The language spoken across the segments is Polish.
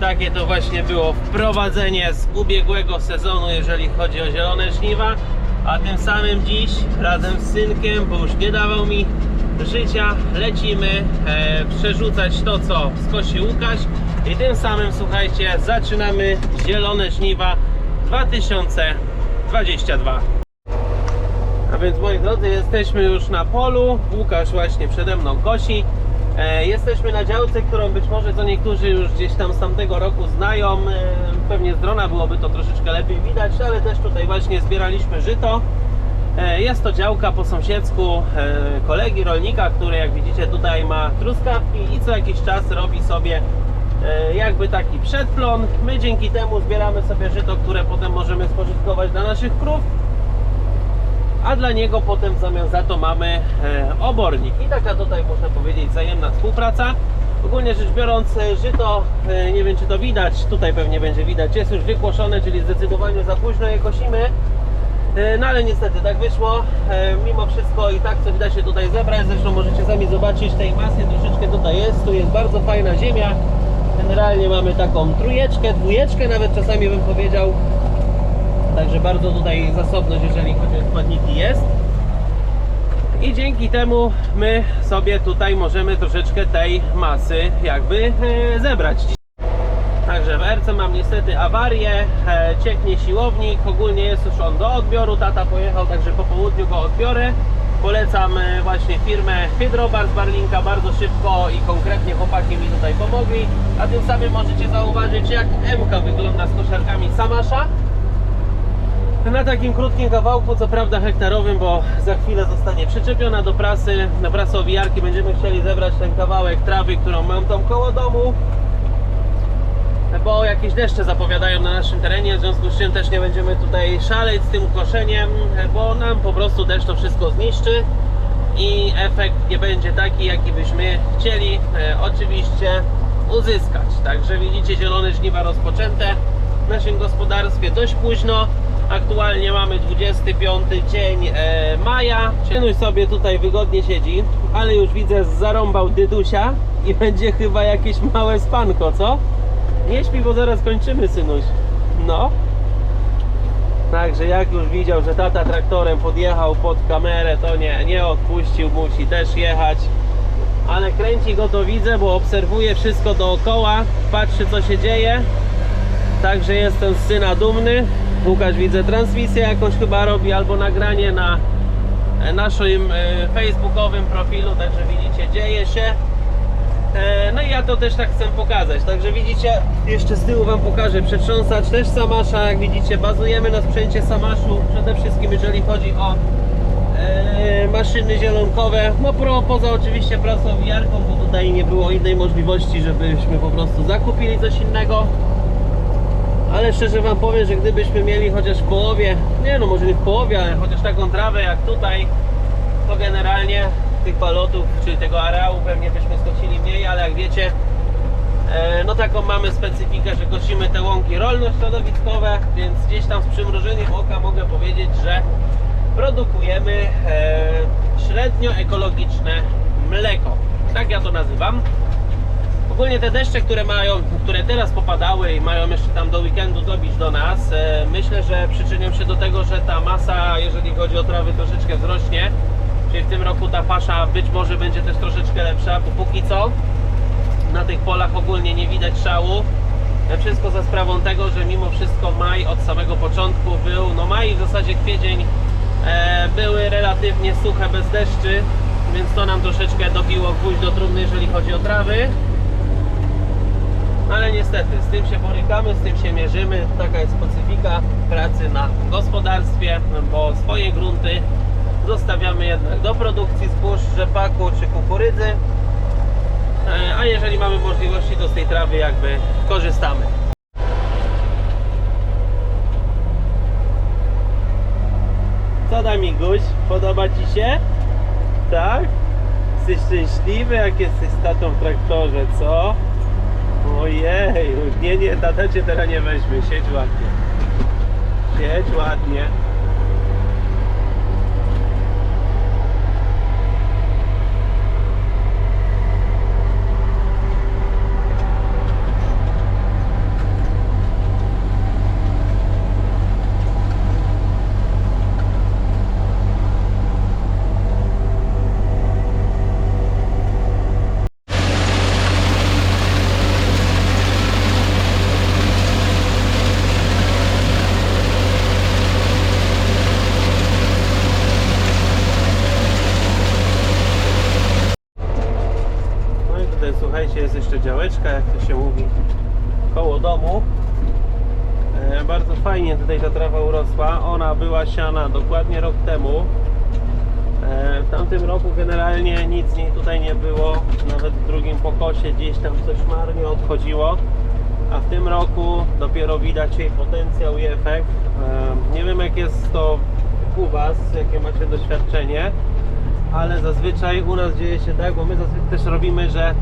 takie to właśnie było wprowadzenie z ubiegłego sezonu, jeżeli chodzi o zielone żniwa. A tym samym dziś razem z synkiem, bo już nie dawał mi życia, lecimy e, przerzucać to, co skosi Łukasz. I tym samym, słuchajcie, zaczynamy zielone żniwa 2022. A więc moi drodzy, jesteśmy już na polu. Łukasz właśnie przede mną kosi. E, jesteśmy na działce, którą być może to niektórzy już gdzieś tam z tamtego roku znają. E, pewnie z drona byłoby to troszeczkę lepiej widać, ale też tutaj właśnie zbieraliśmy żyto. E, jest to działka po sąsiedzku kolegi rolnika, który jak widzicie tutaj ma truskawki i co jakiś czas robi sobie jakby taki przedplon. My dzięki temu zbieramy sobie żyto, które potem możemy spożytkować dla naszych krów a dla niego potem w zamian za to mamy e, obornik. I taka tutaj można powiedzieć wzajemna współpraca. Ogólnie rzecz biorąc, e, żyto, e, nie wiem czy to widać, tutaj pewnie będzie widać, jest już wykłoszone, czyli zdecydowanie za późno je kosimy. No ale niestety tak wyszło. Mimo wszystko i tak co widać się tutaj zebrać. Zresztą możecie sami zobaczyć tej masy troszeczkę tutaj jest. Tu jest bardzo fajna ziemia. Generalnie mamy taką trójeczkę, dwójeczkę nawet czasami bym powiedział. Także bardzo tutaj zasobność, jeżeli chodzi o składniki jest. I dzięki temu my sobie tutaj możemy troszeczkę tej masy jakby e, zebrać. Także w RC mam niestety awarię, e, cieknie siłownik, ogólnie jest już on do odbioru, tata pojechał, także po południu go odbiorę. Polecam e, właśnie firmę Hydrobar z Barlinka, bardzo szybko i konkretnie chłopaki mi tutaj pomogli. A tym samym możecie zauważyć jak MK wygląda z koszarkami Samasza. Na takim krótkim kawałku, co prawda hektarowym, bo za chwilę zostanie przyczepiona do prasy. Na prasowijarki będziemy chcieli zebrać ten kawałek trawy, którą mam tam koło domu. Bo jakieś deszcze zapowiadają na naszym terenie, w związku z czym też nie będziemy tutaj szaleć z tym koszeniem, bo nam po prostu deszcz to wszystko zniszczy i efekt nie będzie taki, jaki byśmy chcieli e, oczywiście uzyskać. Także widzicie zielone żniwa rozpoczęte w naszym gospodarstwie dość późno. Aktualnie mamy 25 dzień e, maja. Cienuś sobie tutaj wygodnie siedzi, ale już widzę zarąbał dydusia i będzie chyba jakieś małe spanko, co? Nie śpi, bo zaraz kończymy, synuś. No. Także jak już widział, że tata traktorem podjechał pod kamerę, to nie, nie odpuścił, musi też jechać. Ale kręci go to widzę, bo obserwuje wszystko dookoła, patrzy co się dzieje. Także jestem z syna dumny. Łukasz widzę transmisję jakąś chyba robi albo nagranie na e, naszym e, facebookowym profilu, także widzicie dzieje się. E, No i ja to też tak chcę pokazać. Także widzicie, jeszcze z tyłu Wam pokażę przetrząsacz też Samasza. Jak widzicie, bazujemy na sprzęcie Samaszu. Przede wszystkim jeżeli chodzi o maszyny zielonkowe. No pro, poza oczywiście prasowiarką, bo tutaj nie było innej możliwości, żebyśmy po prostu zakupili coś innego. Ale szczerze Wam powiem, że gdybyśmy mieli chociaż w połowie, nie no może nie w połowie, ale chociaż taką trawę jak tutaj, to generalnie tych balotów, czyli tego areału pewnie byśmy skocili mniej, ale jak wiecie, e, no taką mamy specyfikę, że kosimy te łąki rolno-środowiskowe, więc gdzieś tam z przymrużeniem oka mogę powiedzieć, że produkujemy e, średnio ekologiczne mleko. Tak ja to nazywam. Ogólnie te deszcze, które mają, które teraz popadały i mają jeszcze tam do weekendu dobić do nas, e, myślę, że przyczynią się do tego, że ta masa, jeżeli chodzi o trawy, troszeczkę wzrośnie. Czyli w tym roku ta pasza być może będzie też troszeczkę lepsza, bo póki co na tych polach ogólnie nie widać szału. E, Wszystko za sprawą tego, że mimo wszystko maj od samego początku był, no maj w zasadzie kwiecień e, były relatywnie suche bez deszczy, więc to nam troszeczkę dobiło gwóźdź do trumny, jeżeli chodzi o trawy. Ale niestety, z tym się borykamy, z tym się mierzymy. Taka jest specyfika pracy na gospodarstwie, bo swoje grunty zostawiamy jednak do produkcji zbóż, rzepaku czy kukurydzy. E, A jeżeli mamy możliwości, to z tej trawy jakby korzystamy. Co da Miguś? Podoba Ci się? Tak? Jesteś szczęśliwy jak jesteś z tatą w traktorze, co? Ojej, nie, nie, tata cię teraz nie weźmie, siedź ładnie. Siedź ładnie. mieszka, jak to się mówi, koło domu. E, Bardzo fajnie tutaj ta trawa urosła. Ona była siana dokładnie rok temu. E, W tamtym roku generalnie nic niej tutaj nie było. Nawet w drugim pokosie gdzieś tam coś marnie odchodziło. A w tym roku dopiero widać jej potencjał i efekt. E, Nie wiem jak jest to u Was, jakie macie doświadczenie, ale zazwyczaj u nas dzieje się tak, bo my zazwyczaj też robimy, że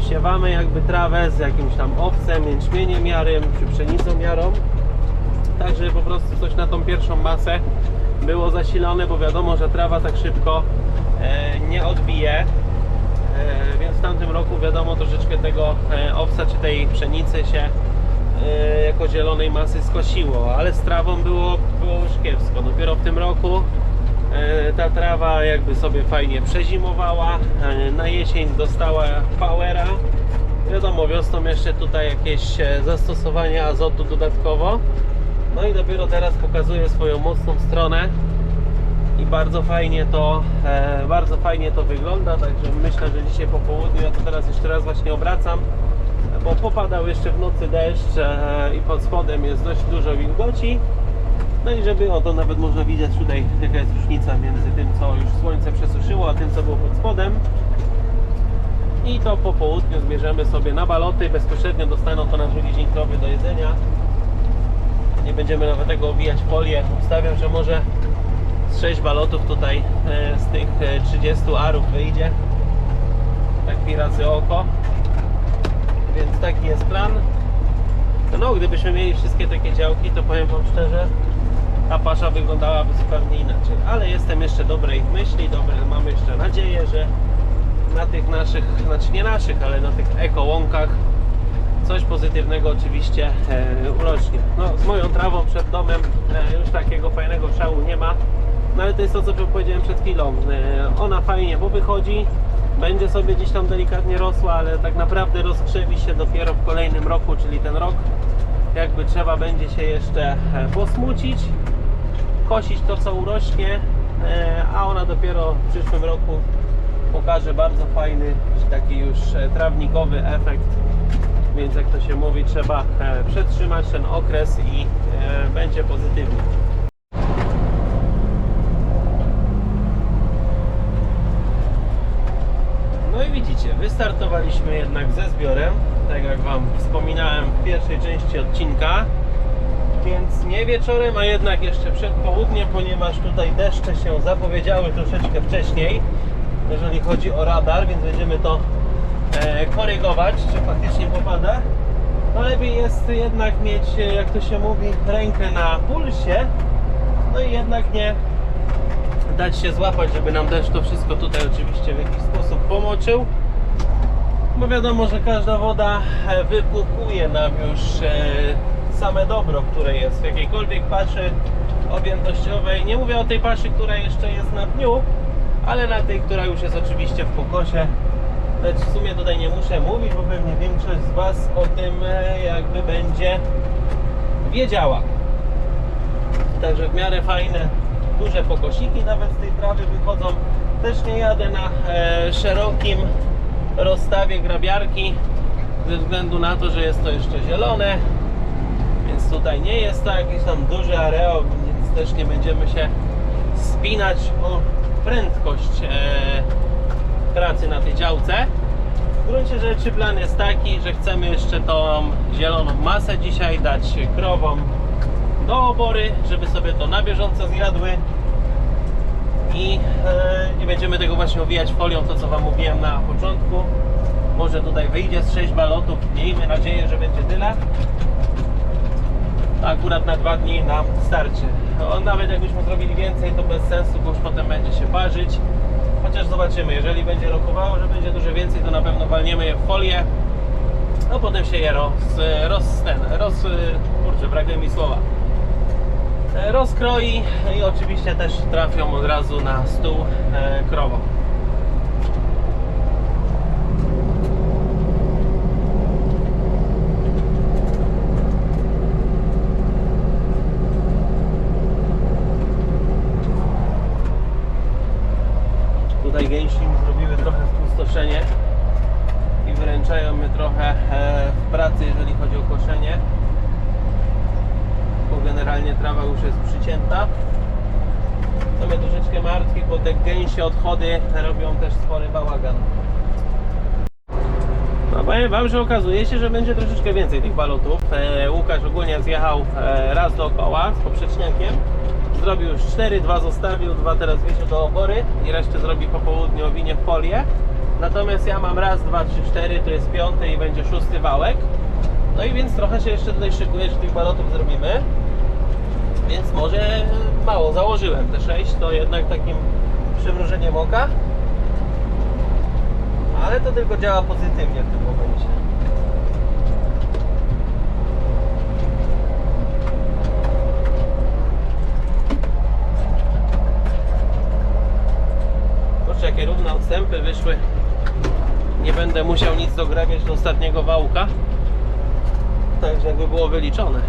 siewamy jakby trawę z jakimś tam owcem, jęczmieniem jarym czy pszenicą jarą tak żeby po prostu coś na tą pierwszą masę było zasilone, bo wiadomo, że trawa tak szybko e, nie odbije. E, więc w tamtym roku wiadomo troszeczkę tego e, owsa czy tej pszenicy się jako zielonej masy skosiło, ale z trawą było, było już kiepsko. Dopiero w tym roku ta trawa jakby sobie fajnie przezimowała, na jesień dostała powera. Wiadomo, wiosną jeszcze tutaj jakieś zastosowanie azotu dodatkowo. No i dopiero teraz pokazuje swoją mocną stronę i bardzo fajnie to e, bardzo fajnie to wygląda, także myślę, że dzisiaj po południu ja to teraz jeszcze raz właśnie obracam, bo popadał jeszcze w nocy deszcz e, i pod spodem jest dość dużo wilgoci. No i żeby, o to nawet można widzieć tutaj jaka jest różnica między tym co już słońce przesuszyło, a tym co było pod spodem. I to po południu zbierzemy sobie na baloty, bezpośrednio dostaną to na drugi dzień do jedzenia nie będziemy nawet tego obijać w folię. Obstawiam, że może z 6 balotów tutaj e, z tych e, 30 arów wyjdzie. Tak mi razy oko. Więc taki jest plan. No, gdybyśmy mieli wszystkie takie działki, to powiem Wam szczerze, ta pasza wyglądałaby zupełnie inaczej. Ale jestem jeszcze dobrej myśli, dobre, mam jeszcze nadzieję, że na tych naszych, znaczy nie naszych, ale na tych ekołąkach coś pozytywnego oczywiście e, urośnie. No, z moją trawą przed domem e, już takiego fajnego szału nie ma, no ale to jest to, co powiedziałem przed chwilą. E, ona fajnie wychodzi, będzie sobie gdzieś tam delikatnie rosła, ale tak naprawdę rozkrzewi się dopiero w kolejnym roku, czyli ten rok jakby trzeba będzie się jeszcze posmucić, kosić to, co urośnie, a ona dopiero w przyszłym roku pokaże bardzo fajny, taki już trawnikowy efekt więc jak to się mówi, trzeba e, przetrzymać ten okres i e, będzie pozytywnie. No i widzicie, wystartowaliśmy jednak ze zbiorem, tak jak Wam wspominałem w pierwszej części odcinka. Więc nie wieczorem, a jednak jeszcze przed południem, ponieważ tutaj deszcze się zapowiedziały troszeczkę wcześniej, jeżeli chodzi o radar, więc będziemy to korygować, czy faktycznie popada. No lepiej jest jednak mieć, e, jak to się mówi, rękę na pulsie, no i jednak nie dać się złapać, żeby nam deszcz to wszystko tutaj oczywiście w jakiś sposób pomoczył. Bo wiadomo, że każda woda e, wypłukuje nam już e, same dobro, które jest w jakiejkolwiek paszy objętościowej. Nie mówię o tej paszy, która jeszcze jest na dniu, ale na tej, która już jest oczywiście w pokosie. Lecz w sumie tutaj nie muszę mówić, bo pewnie większość z Was o tym e, jakby będzie wiedziała. Także w miarę fajne, duże pokosiki nawet z tej trawy wychodzą. Też nie jadę na e, szerokim rozstawie grabiarki ze względu na to, że jest to jeszcze zielone. Więc tutaj nie jest to jakiś tam duży areał, więc też nie będziemy się spinać o prędkość e, pracy na tej działce. W gruncie rzeczy plan jest taki, że chcemy jeszcze tą zieloną masę dzisiaj dać krowom do obory, żeby sobie to na bieżąco zjadły i e, nie będziemy tego właśnie owijać folią, to co Wam mówiłem na początku. Może tutaj wyjdzie z 6 balotów, miejmy nadzieję, że będzie tyle. Akurat na dwa dni nam starczy. No, nawet jakbyśmy zrobili więcej, to bez sensu, bo już potem będzie się parzyć. Chociaż zobaczymy, jeżeli będzie rokowało, że będzie dużo więcej, to na pewno walniemy je w folię. No potem się je roz, roz ten, roz, kurczę, brakuje mi słowa. E, Rozkroi i oczywiście też trafią od razu na stół e, krową. Tutaj gęsi mi zrobiły trochę spustoszenie i wyręczają mnie trochę generalnie trawa już jest przycięta. To mnie troszeczkę martwi, bo te gęsie odchody robią też spory bałagan. No powiem wam, że okazuje się, że będzie troszeczkę więcej tych balotów. E, Łukasz ogólnie zjechał e, raz dookoła z poprzeczniakiem. Zrobił już 4, dwa zostawił, dwa teraz wiezie do obory i resztę zrobi po południu owinie w folię. Natomiast ja mam raz, dwa, trzy, cztery, to jest piąty i będzie szósty wałek. No i więc trochę się jeszcze tutaj szykuję, że tych balotów zrobimy. Więc może mało założyłem. Te 6 to jednak takim przymrużeniem oka. Ale to tylko działa pozytywnie w tym momencie. Kurczę, jakie równe odstępy wyszły. Nie będę musiał nic dograbiać do ostatniego wałka. Także jakby było wyliczone.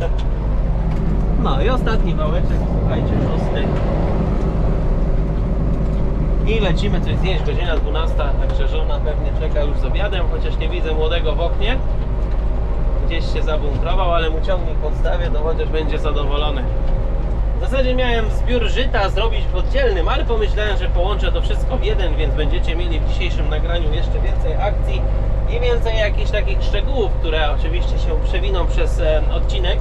No i ostatni wałeczek, słuchajcie, szósty. I lecimy coś zjeść, godzina 12, także żona pewnie czeka już z obiadem, chociaż nie widzę młodego w oknie. Gdzieś się zabuntrował, ale mu ciągnik podstawię, to chociaż będzie zadowolony. W zasadzie miałem zbiór żyta zrobić w oddzielnym, ale pomyślałem, że połączę to wszystko w jeden, więc będziecie mieli w dzisiejszym nagraniu jeszcze więcej akcji i więcej jakichś takich szczegółów, które oczywiście się przewiną przez odcinek.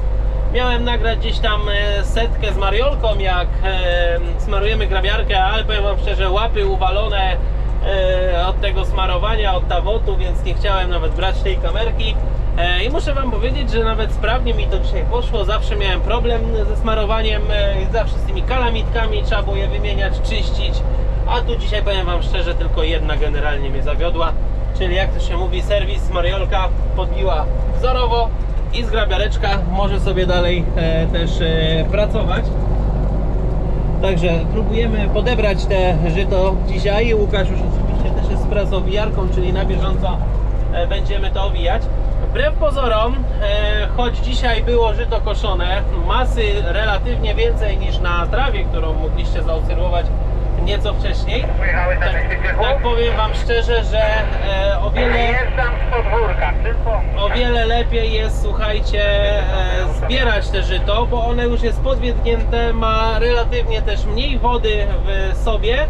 Miałem nagrać gdzieś tam e, setkę z Mariolką, jak e, smarujemy grabiarkę, ale powiem Wam szczerze, łapy uwalone e, od tego smarowania, od tawotu, więc nie chciałem nawet brać tej kamerki. I muszę Wam powiedzieć, że nawet sprawnie mi to dzisiaj poszło. Zawsze miałem problem ze smarowaniem, zawsze z tymi kalamitkami trzeba było je wymieniać, czyścić. A tu dzisiaj powiem Wam szczerze, tylko jedna generalnie mnie zawiodła. Czyli jak to się mówi, serwis Mariolka podbiła wzorowo i zgrabiareczka może sobie dalej e, też e, pracować. Także próbujemy podebrać te żyto dzisiaj. Łukasz już oczywiście też jest z prasowijarką, czyli na bieżąco e, będziemy to owijać. Wbrew pozorom, choć dzisiaj było żyto koszone, masy relatywnie więcej niż na trawie, którą mogliście zaobserwować nieco wcześniej. Pojechałeś na Tak, tak powiem Wam szczerze, że e, o wiele z podwórka, o wiele lepiej jest, słuchajcie, e, zbierać te żyto, bo one już jest podwiednięte, ma relatywnie też mniej wody w sobie,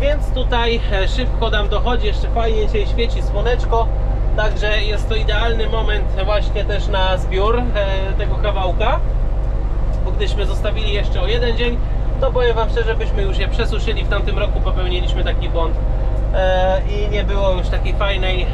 więc tutaj e, szybko nam dochodzi, jeszcze fajnie dzisiaj świeci słoneczko, także jest to idealny moment właśnie też na zbiór e, tego kawałka, bo gdyśmy zostawili jeszcze o jeden dzień, to powiem Wam szczerze, byśmy już je przesuszyli, w tamtym roku popełniliśmy taki błąd e, i nie było już takiej fajnej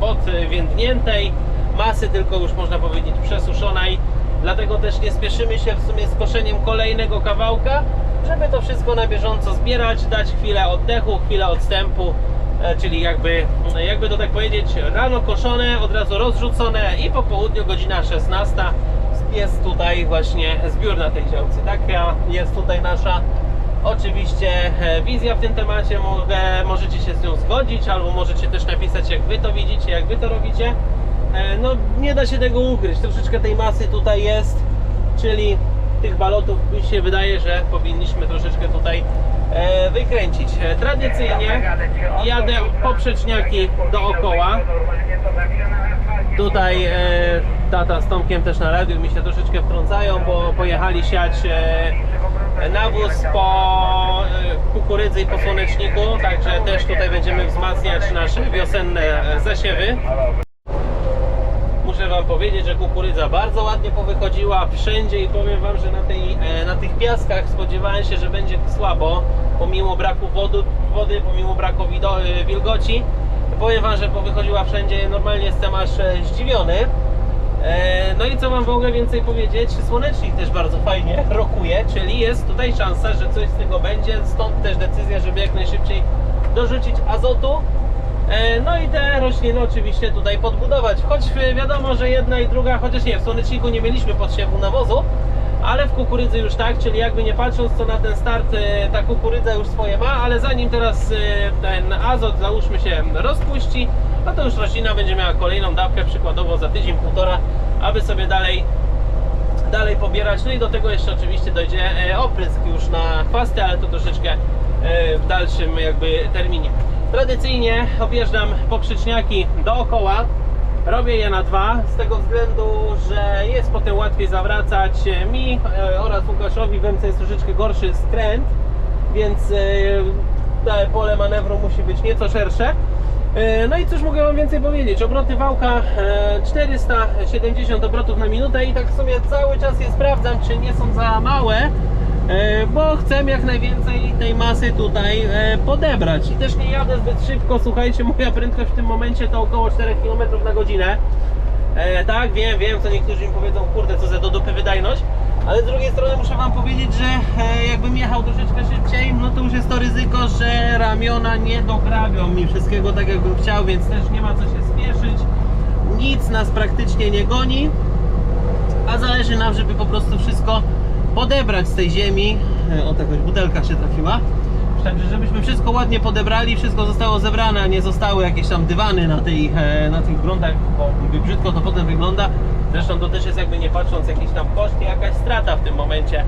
podwiędniętej masy, tylko już można powiedzieć przesuszonej. Dlatego też nie spieszymy się w sumie z koszeniem kolejnego kawałka, żeby to wszystko na bieżąco zbierać, dać chwilę oddechu, chwilę odstępu, e, czyli jakby, jakby to tak powiedzieć, rano koszone, od razu rozrzucone i po południu godzina 16 jest tutaj właśnie zbiór na tej działce. Taka jest tutaj nasza oczywiście e, wizja w tym temacie. Mogę, możecie się z nią zgodzić, albo możecie też napisać jak wy to widzicie, jak wy to robicie. E, No nie da się tego ukryć. Troszeczkę tej masy tutaj jest, czyli tych balotów mi się wydaje, że powinniśmy troszeczkę tutaj e, wykręcić. Tradycyjnie jadę poprzeczniaki dookoła. Tutaj e, tata z Tomkiem też na radiu mi się troszeczkę wtrącają, bo pojechali siać e, nawóz po e, kukurydzy i po słoneczniku, także też tutaj będziemy wzmacniać nasze wiosenne e, zasiewy. Muszę Wam powiedzieć, że kukurydza bardzo ładnie powychodziła wszędzie i powiem Wam, że na, tej, e, na tych piaskach spodziewałem się, że będzie słabo, pomimo braku wody, wody pomimo braku e, wilgoci. Powiem Wam, że powychodziła wszędzie, normalnie jestem aż e, zdziwiony. E, No i co Wam w ogóle więcej powiedzieć? Słonecznik też bardzo fajnie rokuje, czyli jest tutaj szansa, że coś z tego będzie, stąd też decyzja, żeby jak najszybciej dorzucić azotu. E, No i te rośliny oczywiście tutaj podbudować. Choć wiadomo, że jedna i druga, chociaż nie, w słoneczniku nie mieliśmy podsiewu nawozu, ale w kukurydzy już tak, czyli jakby nie patrząc to na ten start e, ta kukurydza już swoje ma, ale zanim teraz e, ten azot załóżmy się rozpuści, no to już roślina będzie miała kolejną dawkę przykładowo za tydzień, półtora, aby sobie dalej dalej pobierać. No i do tego jeszcze oczywiście dojdzie e, oprysk już na chwasty, ale to troszeczkę w dalszym jakby terminie. Tradycyjnie objeżdżam poprzeczniaki dookoła. Robię je na dwa, z tego względu, że jest potem łatwiej zawracać mi e, oraz Łukaszowi w MC jest troszeczkę gorszy skręt, więc e, pole manewru musi być nieco szersze. E, No i cóż mogę Wam więcej powiedzieć? Obroty wałka e, 470 obrotów na minutę i tak sumie cały czas je sprawdzam, czy nie są za małe, bo chcę jak najwięcej tej masy tutaj e, podebrać. I też nie jadę zbyt szybko, słuchajcie, moja prędkość w tym momencie to około 4 km na godzinę. E, tak, wiem, wiem, co niektórzy mi powiedzą, kurde, co za do dupy wydajność, ale z drugiej strony muszę Wam powiedzieć, że e, jakbym jechał troszeczkę szybciej, no to już jest to ryzyko, że ramiona nie dograbią mi wszystkiego tak, jakbym chciał, więc też nie ma co się spieszyć. Nic nas praktycznie nie goni, a zależy nam, żeby po prostu wszystko podebrać z tej ziemi. E, O, jakaś butelka się trafiła. Także żebyśmy wszystko ładnie podebrali, wszystko zostało zebrane, a nie zostały jakieś tam dywany na, tej, na tych gruntach, bo brzydko to potem wygląda. Zresztą to też jest jakby nie patrząc jakiś tam koszt i jakaś strata w tym momencie.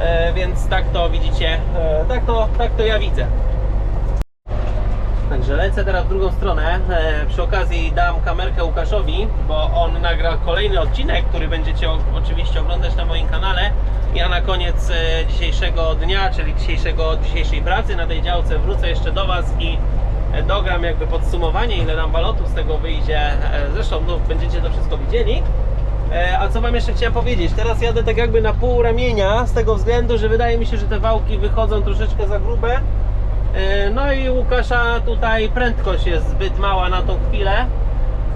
E, Więc tak to widzicie, e, tak to, tak to ja widzę. Także lecę teraz w drugą stronę. E, przy okazji dam kamerkę Łukaszowi, bo on nagra kolejny odcinek, który będziecie oczywiście oglądać na moim kanale. Ja na koniec e, dzisiejszego dnia, czyli dzisiejszego, dzisiejszej pracy na tej działce wrócę jeszcze do Was i e, dogram jakby podsumowanie, ile nam walotów z tego wyjdzie. Zresztą no, będziecie to wszystko widzieli. A co Wam jeszcze chciałem powiedzieć? Teraz jadę tak jakby na pół ramienia, z tego względu, że wydaje mi się, że te wałki wychodzą troszeczkę za grube. E, No i Łukasza tutaj prędkość jest zbyt mała na tą chwilę,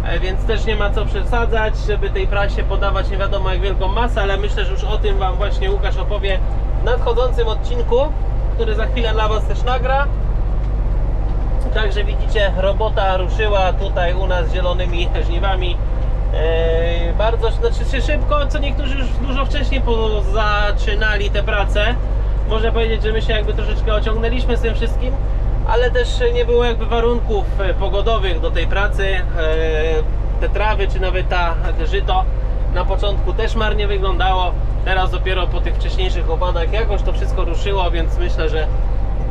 e, więc też nie ma co przesadzać, żeby tej prasie podawać nie wiadomo jak wielką masę, ale myślę, że już o tym Wam właśnie Łukasz opowie w nadchodzącym odcinku, który za chwilę dla Was też nagra. Także widzicie, robota ruszyła tutaj u nas zielonymi żniwami. E, bardzo, znaczy czy szybko, co niektórzy już dużo wcześniej zaczynali te prace. Można powiedzieć, że my się jakby troszeczkę ociągnęliśmy z tym wszystkim, ale też nie było jakby warunków e, pogodowych do tej pracy. E, Te trawy, czy nawet ta, te żyto na początku też marnie wyglądało. Teraz dopiero po tych wcześniejszych opadach jakoś to wszystko ruszyło, więc myślę, że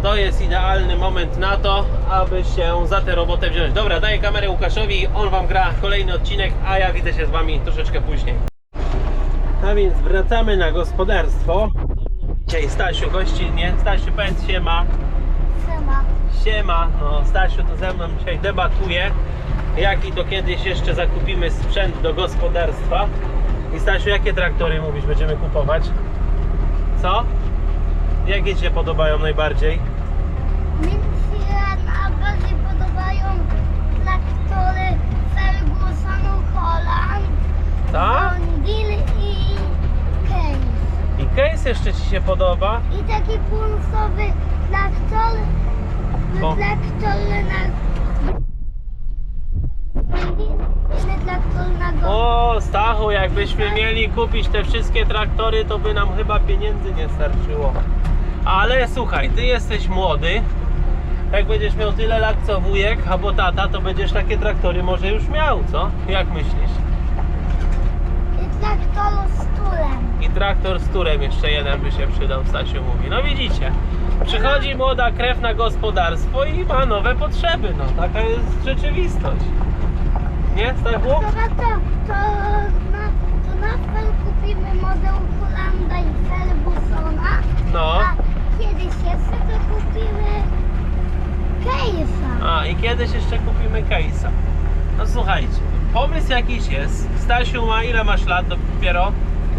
to jest idealny moment na to, aby się za tę robotę wziąć. Dobra, daję kamerę Łukaszowi, on Wam gra kolejny odcinek, a ja widzę się z Wami troszeczkę później. A więc wracamy na gospodarstwo. Dzisiaj Stasiu gościnnie. Stasiu, powiedz siema. Siema. Siema. No, Stasiu to ze mną dzisiaj debatuje, jaki to kiedyś jeszcze zakupimy sprzęt do gospodarstwa. I Stasiu, jakie traktory mówisz będziemy kupować? Co? Jakie Ci się podobają najbardziej? Mi się najbardziej podobają traktory Ferguson Holland, Tak? I Case. Jeszcze Ci się podoba? I taki punsowy traktor, O. traktor na... Inny traktor na go... O, Stachu, jakbyśmy mieli kupić te wszystkie traktory, to by nam chyba pieniędzy nie starczyło. Ale słuchaj, ty jesteś młody. Jak będziesz miał tyle lat co wujek albo tata, to będziesz takie traktory może już miał, co? Jak myślisz? I traktor z turem. I traktor z turem jeszcze jeden by się przydał, Stasiu mówi. No widzicie, przychodzi młoda krew na gospodarstwo i ma nowe potrzeby, no taka jest rzeczywistość. Nie, Stachu? Dobra, to, to, na, to na pewno kupimy model Hollanda i Fergusona. No. A kiedyś jeszcze to kupimy Case'a. A i kiedyś jeszcze kupimy case'a. No słuchajcie, pomysł jakiś jest. Stasiu ma ile masz lat dopiero?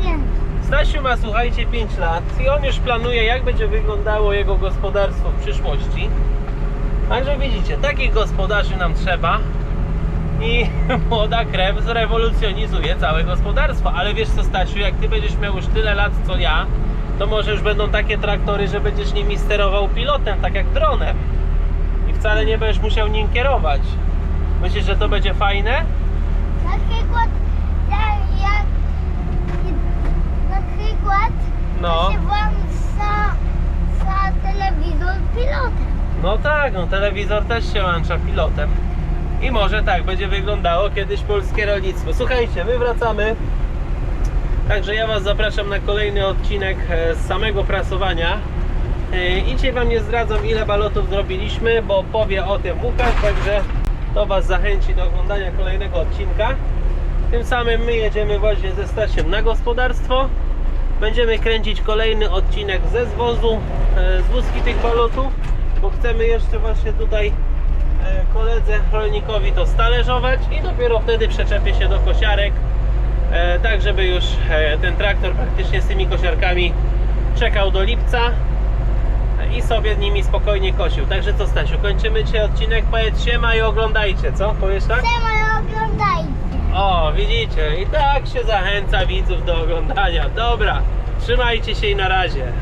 Nie. Stasiu ma słuchajcie 5 lat i on już planuje jak będzie wyglądało jego gospodarstwo w przyszłości. Także widzicie, takich gospodarzy nam trzeba i młoda krew zrewolucjonizuje całe gospodarstwo. Ale wiesz co Stasiu, jak ty będziesz miał już tyle lat co ja, to może już będą takie traktory, że będziesz nimi sterował pilotem, tak jak dronem. I wcale nie będziesz musiał nim kierować. Myślisz, że to będzie fajne? Na przykład ja, ja na przykład No. się włącza za telewizor pilotem. No tak, no telewizor też się łącza pilotem. I może tak będzie wyglądało kiedyś polskie rolnictwo. Słuchajcie, my wracamy. Także ja Was zapraszam na kolejny odcinek e, z samego prasowania. E, I dzisiaj Wam nie zdradzam ile balotów zrobiliśmy, bo powie o tym Łukasz, także to Was zachęci do oglądania kolejnego odcinka. Tym samym my jedziemy właśnie ze Stasiem na gospodarstwo. Będziemy kręcić kolejny odcinek ze zwozu, e, z wózki tych balotów, bo chcemy jeszcze właśnie tutaj e, koledze rolnikowi to stalerzować i dopiero wtedy przyczepię się do kosiarek, e, tak żeby już ten traktor praktycznie z tymi kosiarkami czekał do lipca i sobie nimi spokojnie kosił. Także co Stasiu, kończymy dzisiaj odcinek, powiedz siema i oglądajcie, co? Powiesz tak? Siema, oglądajcie. O, widzicie, i tak się zachęca widzów do oglądania. Dobra, trzymajcie się i na razie.